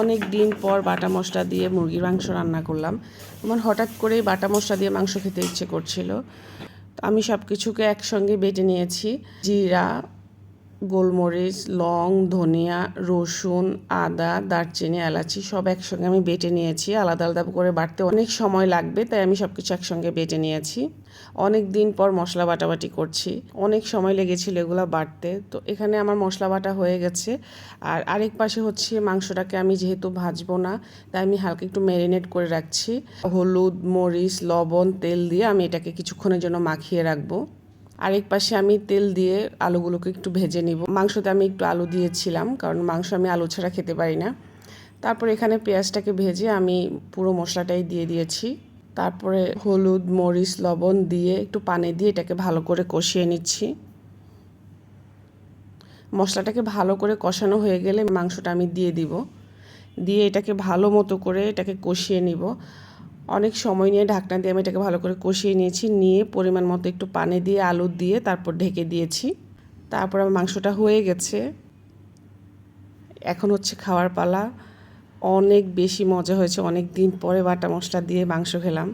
অনেক দিন পর বাটা মশলা দিয়ে মুরগির মাংস রান্না করলাম। আমার হঠাৎ করেই বাটা মশলা দিয়ে মাংস খেতে ইচ্ছে করছিল। আমি সব কিছুকে একসঙ্গে বেটে নিয়েছি। জিরা গোলমরিচ, লং, ধনিয়া, রসুন, আদা, দারচিনি, এলাচি সব একসঙ্গে আমি বেটে নিয়েছি। আলাদা আলাদা করে বাটতে অনেক সময় লাগবে, তাই আমি সব কিছু একসঙ্গে বেটে নিয়েছি। অনেক দিন পর মশলা বাটাবাটি করছি। অনেক সময় লেগেছিল এগুলো বাটতে। তো এখানে আমার মশলা বাটা হয়ে গেছে। আর আরেক পাশে হচ্ছে মাংসটাকে আমি যেহেতু ভাজবো না, তাই আমি হালকা একটু ম্যারিনেট করে রাখছি। হলুদ, মরিচ, লবণ, তেল দিয়ে আমি এটাকে কিছুক্ষণের জন্য মাখিয়ে রাখব। আরেক পাশে আমি তেল দিয়ে আলুগুলোকে একটু ভেজে নিব। মাংসতে আমি একটু আলু দিয়েছিলাম, কারণ মাংস আমি আলু ছাড়া খেতে পারি না। তারপর এখানে পেঁয়াজটাকে ভেজে আমি পুরো মশলাটাই দিয়ে দিয়েছি। তারপরে হলুদ, মরিচ, লবণ দিয়ে একটু পানি দিয়ে এটাকে ভালো করে কষিয়ে নিচ্ছি। মশলাটাকে ভালো করে কষানো হয়ে গেলে মাংসটা আমি দিয়ে দিব। দিয়ে এটাকে ভালো মতো করে এটাকে কষিয়ে নিব। অনেক সময় নিয়ে ঢাকনা দিয়ে আমি এটাকে ভালো করে কষিয়ে নিয়েছি, নিয়ে পরিমাণ মতো একটু পানি দিয়ে, আলু দিয়ে তারপর ঢেকে দিয়েছি। তারপর আমার মাংসটা হয়ে গেছে। এখন হচ্ছে খাওয়ার পালা। অনেক বেশি মজা হয়েছে। অনেক দিন পরে বাটা মশলা দিয়ে মাংস খেলাম।